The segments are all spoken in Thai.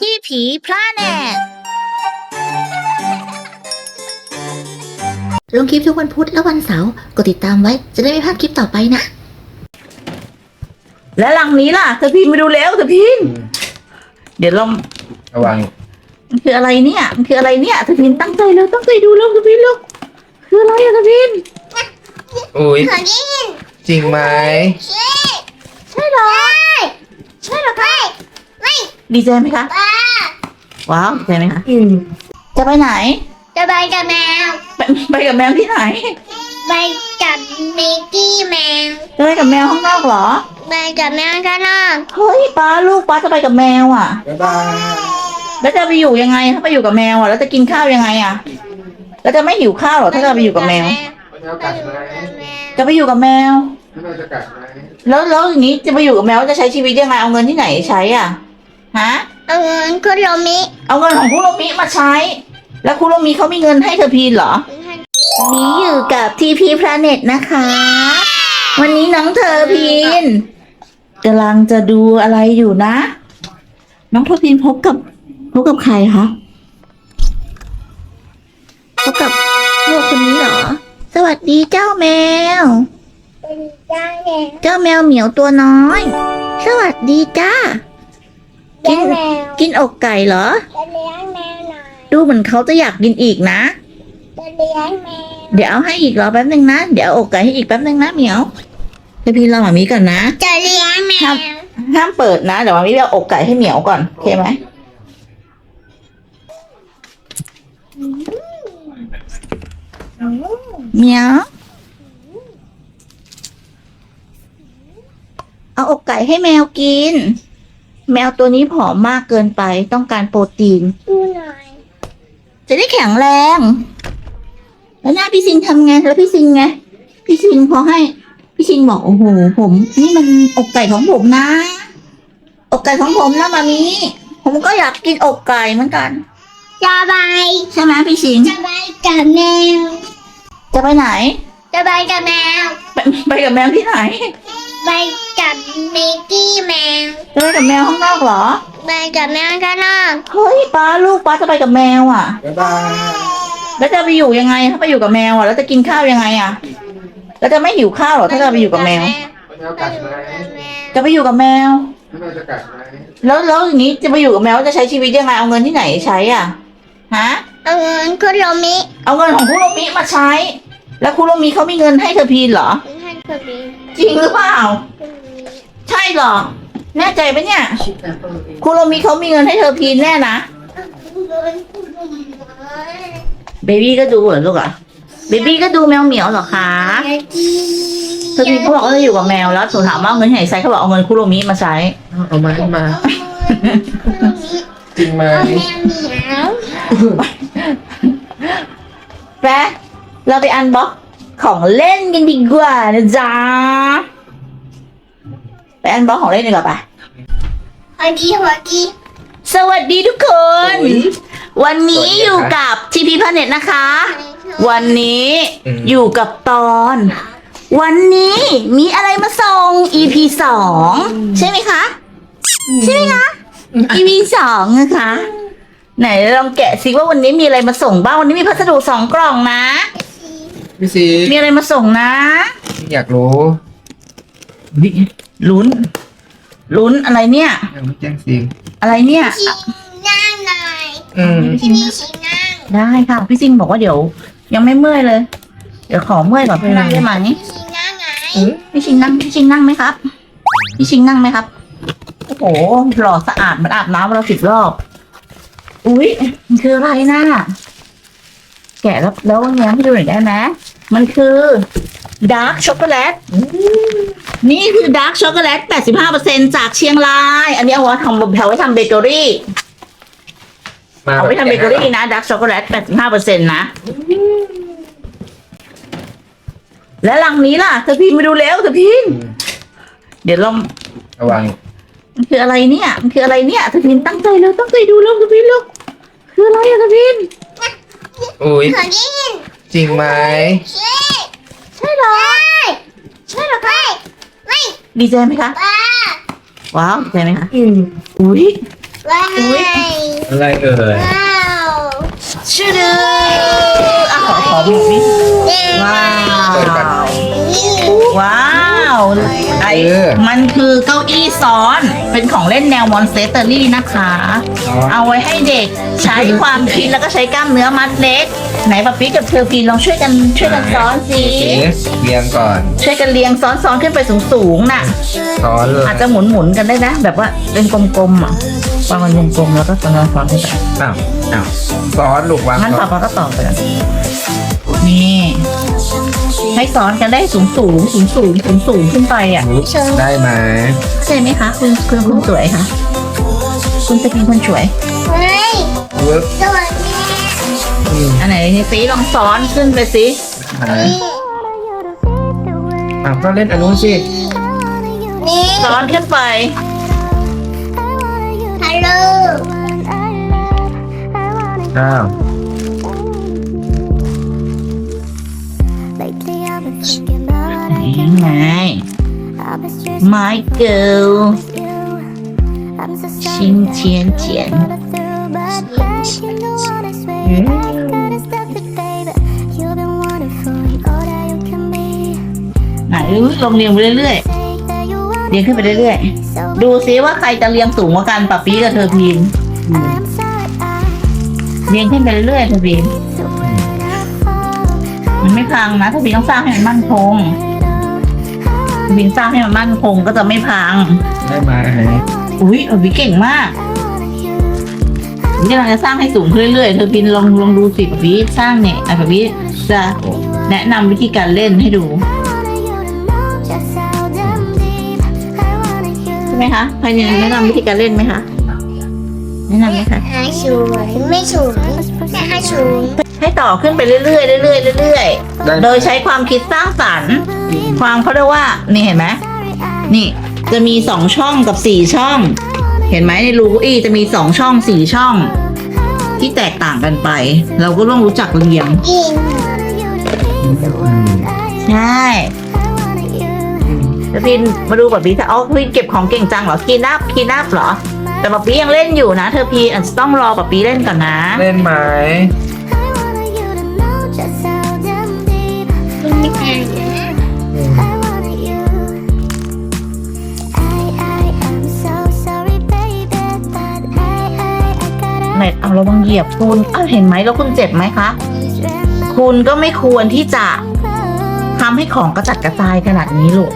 ที่ผีพลาแนตลงคลิปทุกวันพุธและวันเสาร์กดติดตามไว้จะได้ไม่พลาดคลิปต่อไปนะ และหลังนี้ล่ะเธอพิมพ์มาดูแล้วเธอพิมพ์เดี๋ยวลองระวังมันคืออะไรเนี่ยมันคืออะไรเนี่ยเธอพิมพ์ตั้งใจแล้วตั้งใจดูแล้วเธอพิมพ์แล้วคืออะไรอะเธอพิมพ์อุ้ยจริงไหมใช่เหรอใช่เหรอคะดีใจไหมคะ ว้าวดีใจไหมคะจะไปไหน จะไปกับแมว ไปไปกับแมวที่ไหน ไปกับมิกกี้แมว จะไปกับแมวข้างนอกเหรอ ไปกับแมวข้างนอกเฮ้ยป้าลูกป้าจะไปกับแมวอะ บ๊ายบายแล้วจะไปอยู่ยังไงถ้าไปอยู่กับแมวอะ แล้วจะกินข้าวยังไงอะ แล้วจะไม่หิวข้าวเหรอถ้าจะไปอยู่กับแมวแมวกัดไหมจะไปอยู่กับแมวแมวจะกัดไหมแล้วแล้วอย่างนี้จะไปอยู่กับแมวจะใช้ชีวิตยังไงเอาเงินที่ไหนใช้อะ ฮะ เอาเงินคุณโรมิเอาเงินของคุโรมิมาใช้ แล้วคุโรมิเขามีเงินให้เธอพีนเหรอ วันนี้อยู่กับทีพีพลาเน็ตนะคะ วันนี้น้องเธอพีนกำลังจะดูอะไรอยู่นะ น้องเธอพีนพบกับพบกับใครคะพบกับลูกคนนี้เหรอ สวัสดีเจ้าแมวเป็นจ้าแมวเจ้าแมวเหมียวตัวน้อย สวัสดีจ้า กิจ้านแมวกินอกไก่เหรอ จะเลี้ยงแมวหน่อยดูเหมือนเขาจะอยากกินอีกนะ จะเลี้ยงแมวเดี๋ยวเอาให้อีกรอแป๊บนึงนะ เดี๋ยวเอาอกไก่ให้อีกแป๊บนึงนะเหมียวเดี๋ยวพี่รอหมามีก่อนนะ จะเลี้ยงแมครับวห้ามเปิดนะ เดี๋ยวหมามีไปเอาอกไก่ให้เหมียวก่อนโอเคไหมเหมียว เอาอกไก่ให้แมวกิน แมวตัวนี้ผอมมากเกินไปต้องการโปรตีน ดูหน่อย จะได้แข็งแรง แล้วหน้าพี่ซินทำไงแล้วพี่ซินไง พี่ซินพอให้ พี่ซินบอกโอ้โหผม นี่มันอกไก่ของผมนะ อกไก่ของผมนะมามีผมก็อยากกินอกไก่เหมือนกัน จะไปใช่ไหมพี่ซินจะไปกับแมว จะไปไหน จะไปกับแมว ไปไปกับแมวที่ไหน ไปกับมิกกี้แมวจะไปกับแมวข้างนอกเหรอ ไปกับแมวข้างนอกเฮ้ยป้าลูกป้าจะไปกับแมวอะ บ๊ายบายแล้วจะไปอยู่ยังไงถ้าไปอยู่กับแมวอะ แล้วจะกินข้าวยังไงอะ แล้วจะไม่หิวข้าวเหรอถ้าจะไปอยู่กับแมวแมวกัดไหมจะไปอยู่กับแมวแมวจะกัดไหมแล้วแล้วอย่างนี้จะไปอยู่กับแมวจะใช้ชีวิตยังไงเอาเงินที่ไหนใช้อะ ฮะ เอาเงินคุณโรมิเอาเงินของคุโรมิมาใช้ แล้วคุโรมิเขามีเงินให้เธอพีนเหรอ ให้คุณโรมิ จริงหรือเปล่า ใช่เหรอ แน่ใจปะเนี่ย คุโรมิเขามีเงินให้เธอพีนแน่นะ เบบี้ก็ดูเหรอลูกอะเบบี้ก็ดูแมวเหมียวเหรอคะเธอพีนเขาบอกว่าจะอยู่กับแมวแล้วสูถามว่าเอาเงินที่ไหนใช้เขาบอกเอาเงินคุโรมิมาใช้ เอามาให้มา จริงไหมแมวเหมียวแปะเราไปอันบ็อก ของเล่นกันดีกว่านะจ๊ะ ไปอันบ็อกของเล่นดีกว่าปะอันที่หัวกี้สวัสดีทุกคน วันนี้อยู่กับทีพีพเน็ตนะคะ วันนี้อยู่กับตอน วันนี้มีอะไรมาส่ง EP สองใช่ไหมคะ ใช่ไหมคะ EP สองนะคะ ไหนลองแกะสิว่าวันนี้มีอะไรมาส่งบ้างวันนี้มีพัสดุสองกล่องนะ พี่ซีมีอะไรมาส่งนะอยากรู้ลุ้น ลุ้นอะไรเนี่ย ยังไม่แจ้งซีอะไรเนี่ย ชิงนั่งหน่อยอืมที่นี่ชิงนั่งได้ค่ะ พี่ซิงบอกว่าเดี๋ยว ยังไม่เมื่อยเลย เดี๋ยวขอเมื่อยก่อนไปนั่งได้ไหมชิงนั่งไงพี่ชิงนั่งพี่ชิงนั่งไหมครับ พี่ชิงนั่งไหมครับ โอ้โหหล่อสะอาดเหมันอาบน้ำมาเราสิบรอบ อุ๊ยมันคืออะไรน่ะแกะแล้วแล้วแง้มให้ดูหน่อยได้ไหม มันคือดาร์กช็อกโกแลตนี่คือดาร์กช็อกโกแลต 85%จากเชียงราย อันนี้เอาไว้ทำเอาไว้ทำเบเกอรี่มาเอาไว้ทำเบเกอรี่นะดาร์กช็อกโกแลต 85%นะ และลังนี้ล่ะเธอพิมพ์มาดูแล้วเธอพิมพ์อืมเดี๋ยวลองระวังมันคืออะไรเนี่ยมันคืออะไรเนี่ยเธอพิมพ์ตั้งใจแล้วตั้งใจดูแล้วเธอพิมพ์แล้วคืออะไรอะเธอพิมพ์อุ้ยหัวกี้ จริงไหมใช่ใช่เหรอใช่หรอไม่ไม่ดีใจไหมคะป้าว้าวดีใจไหมคะอุ้ย ว้าอุ๊ยยอะไรเอ่ยว้าวชื่อดื้ออะขอขอดูนิดว้าว ว้าวไอเออมันคือเก้าอี้ซ้อน เป็นของเล่นแนวมอนสเตอรี่นะคะ เอาไว้ให้เด็กใช้ความคิดแล้วก็ใช้กล้ามเนื้อมัดเล็ก ไหนปะปิ๊กกับเธอพีลองช่วยกันช่วยกันซ้อนสิ เอ๊ะเรียงก่อนช่วยกันเรียงซ้อนซ้อนขึ้นไปสูงๆน่ะ ซ้อนเลยอาจจะหมุนหมุนๆกันได้นะ แบบว่าเป็นกลมๆอะวางมันวงกลมแล้วก็ซ้อนซ้อนขึ้นไปอ้าวอ้าวซ้อนลูกวางงั้นก่ต่ออนไปก็ต่อไปกันนี่ให้ซ้อนกันได้สูงสูงสูงสูงสูงสูงๆขึ้นไปอะ ได้ไหมใช่ไหมคะ คุณคุณคุณสวยคะคุณจะเป็นคนสวยเฮ้ยเวิร์กสวัสดี อืมอันไหนนี่สิลองซ้อนขึ้นไปสิไหนอ้าวก็เล่นอันนู้นสินี่ซ้อนขึ้นไปฮัลโหลอ้าวนี่ไง My girl ชินเทียนเทียนไหนลองเรียงไปเรื่อยๆเรียงขึ้นไปเรื่อยๆ ดูซิว่าใครจะเรียงสูงกว่ากันปะปีกับเธอพีนเรียงขึ้นไปเรื่อยๆเธอพีนมันไม่พังนะเธอพีนต้องสร้างให้มันมั่นคงเธอพีนสร้างให้มันมั่นคงก็จะไม่พัง ได้ไหมอุ้ยเออพีเก่งมากนี่กำลังจะสร้างให้สูงขึ้นเรื่อยๆ เธอพีนลองลองดูสิปะปีสร้างเนี่ยอะปะปีจะแนะนำวิธีการเล่นให้ดู ไหมคะภายในแนะนำวิธีการเล่นไหมคะ แนะนำไหมคะอาสูงไม่สูงแต่อาสูงให้ต่อขึ้นไปเรื่อยๆเรื่อยๆเรื่อยได้ๆโดยใช้ความคิดสร้างสรรค์ ความเขาเรียกว่า นี่เห็นไหมนี่จะมีสองช่องกับสี่ช่อง เห็นไหมในรูเก้าอี้จะมีสองช่องสี่ช่อง ที่แตกต่างกันไป เราก็ต้องรู้จักเรียงอินอืมใช่แล้ วพินมาดูแบบนี้ถ้าเอาพินเก็บของเก่งจังเหรอคีนับคีนับเหรอ แต่แบบนี้ยังเล่นอยู่นะ เธอพีอาจจะต้องรอแบบนี้เล่นก่อนนะเล่นไหมไม่แพงนะไหนเอาระวังเหยียบคุณอ้าวเห็นไหมแล้วคุณเจ็บไหมคะ คุณก็ไม่ควรที่จะทำให้ของกระจัดกระจายขนาดนี้ลูก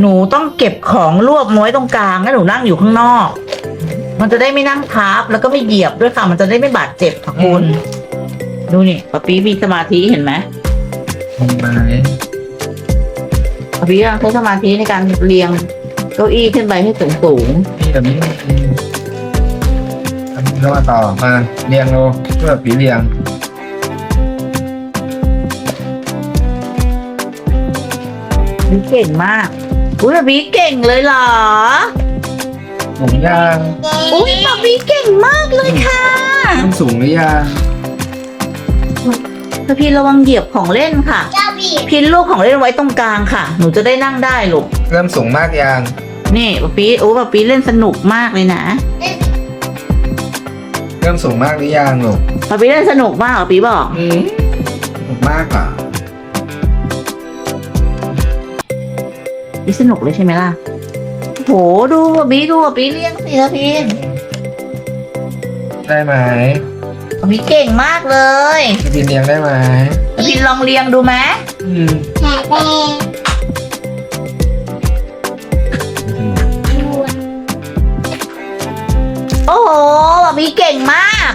หนูต้องเก็บของรวบม้ไว้ตรงกลางแล้วหนูนั่งอยู่ข้างนอก มันจะได้ไม่นั่งทับแล้วก็ไม่เหยียบด้วยค่ะ มันจะได้ไม่บาดเจ็บค่ะคุณดูนี่ปะปีมีสมาธิเห็นไหมทำไมปะปีกำลังใช้สมาธิในการเรียงเก้าอี้ขึ้นไปให้สูงสูงนี่แบบนี้ทำเข้ามาต่อมาเรียงโลเพื่อผีเรียงๆนี่เก่งมาก อุ้ยปะปีเก่งเลยเหรอ สูงยางอุ้ยปะปีเก่งมากเลยค่ะต้องสูงหรือยังพพี่ระวังเหยียบของเล่นค่ะ เจ้าบีพินลูกของเล่นไว้ตรงกลางค่ะ หนูจะได้นั่งได้ลูก เริ่มสูงมากยังนี่ปะปีโอ้ปะปีเล่นสนุกมากเลยนะเริ่มสูงมากหรือยังลูกปะปีเล่นสนุกมากปะปีบอกอืมสูงมากอะ ปีสนุกเลยใช่ไหมล่ะ โหดูปะปีดูปะปีเลี้ยงสิละพินได้ไหมปะปีเก่งมากเลยพี่เรียงได้ไหมปะปีลองเลี้ยงดูไหมอืมแผลแดงโอ้โหปะปีเก่งมาก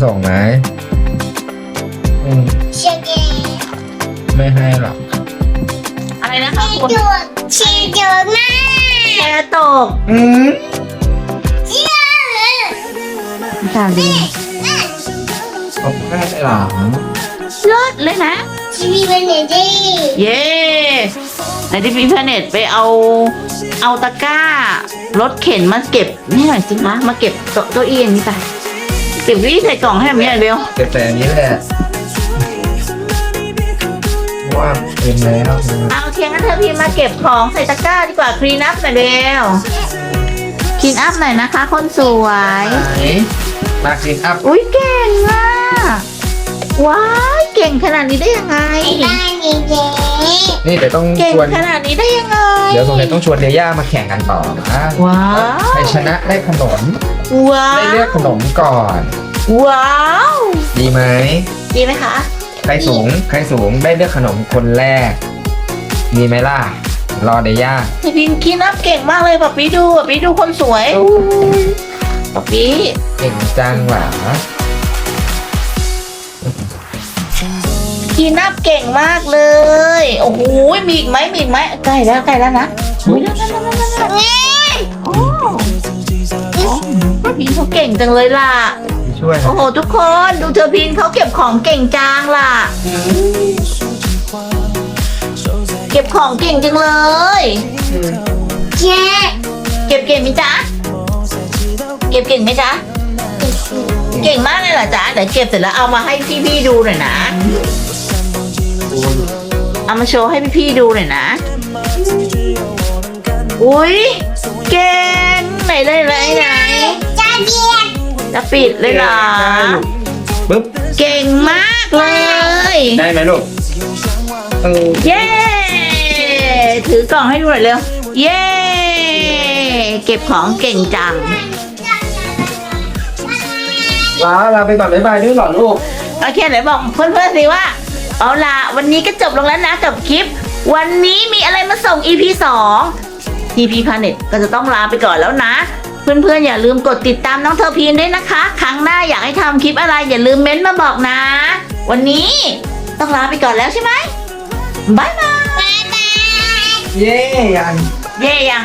เอาอะไรมาส่งไหมอืมเชียร์เกมไม่ให้หรอกอะไรนะคะคุณจุดเชียร์เยอะมากแชร์ตกอืมเชียร์ตาดีเอาแค่หลังเลิศเลยนะทีวีเป็นเนจี้เย้ไหนที่พี่เพเน็ตไปเอาเอาตะกร้ารถเข็นมาเก็บนี่หน่อยสิคะมาเก็บโต๊ะเก้าอี้อันนี้ไป เก็บเก้าอี้ใส่กล่องให้แบบนี้หน่อยเร็วเก็บแต่อันนี้แหละว่าเต็มแล้วเอาเทียงกันเธอพี่มาเก็บของใส่ตะกร้าดีกว่าคลีนอัพหน่อยเร็วคลีนอัพหน่อยนะคะ คนสวย ไหนมาคลีนอัพอุ้ยเก่งอะว้ายเก่งขนาดนี้ได้ยังไงได้ดีเจนี่ เดี๋ยวต้องเก่งชวน ขนาดนี้ได้ยังไงเดี๋ยวสงสัยต้องชวนเดย่ามาแข่งกันต่อนะว้าวใครชนะได้ขนมว้าได้เลือกวขนมก่อน ว้าวดีไหม ดีไหมคะใครสูง ใครสูงได้เลือกขนมคนแรก ดีไหมล่ะ รอเดย่าพี่พินคีนับเก่งมากเลยป๊าปี้ดูป๊าปี้ดูคนสวยป๊าปี้เก่งจังหว่า คีนับเก่งมากเลย โอ้โหมีอีกไหมมีอีกไหมใกล้แล้วใกล้แล้วนะอุ๊ยนั่นนั่นนั่นนั่นนั่นโอ้โอ้ป๊าปี้เขาเก่งจังเลยล่ะ ช่วยโอ้โหทุกคนดูเธอพินเขาเก็บของเก่งจังล่ะ เก็บของเก่งจังเลยเจ๊เก็บเก่งไหมจ๊ะเก็บเก่งไหมจ๊ะเก่งมากเลยเหรอจ๊ะเดี๋ยวเก็บเสร็จแล้วเอามาให้พี่ๆดูหน่อยนะ เอามาโชว์ให้พี่ๆดูหน่อยนะ อุ้ยเก่งไหนเลยไหนไหนจ้าเบียดจะปิดเลยเหรอปึ๊บเก่งมากเลย ได้ไหมลูกเออเย้ ถือกล่องให้ดูหน่อยเร็ว เย้ เก็บของเก่งจังลาลาไปก่อนบ๊ายบายด้วยเหรอลูก โอเคไหนบอกเพื่อนๆสิว่า เอาล่ะ วันนี้ก็จบลงแล้วนะกับคลิป วันนี้มีอะไรมาส่ง EP 2 TP Planet ก็จะต้องลาไปก่อนแล้วนะ เพื่อนๆ อย่าลืมกดติดตามน้องเทอร์พีนด้วยนะคะ ครั้งหน้าอยากให้ทำคลิปอะไรอย่าลืมเม้นต์มาบอกนะ วันนี้ต้องลาไปก่อนแล้วใช่ไหมบ๊ายบายบ๊ายบาย เย้ยัง เย่ยัง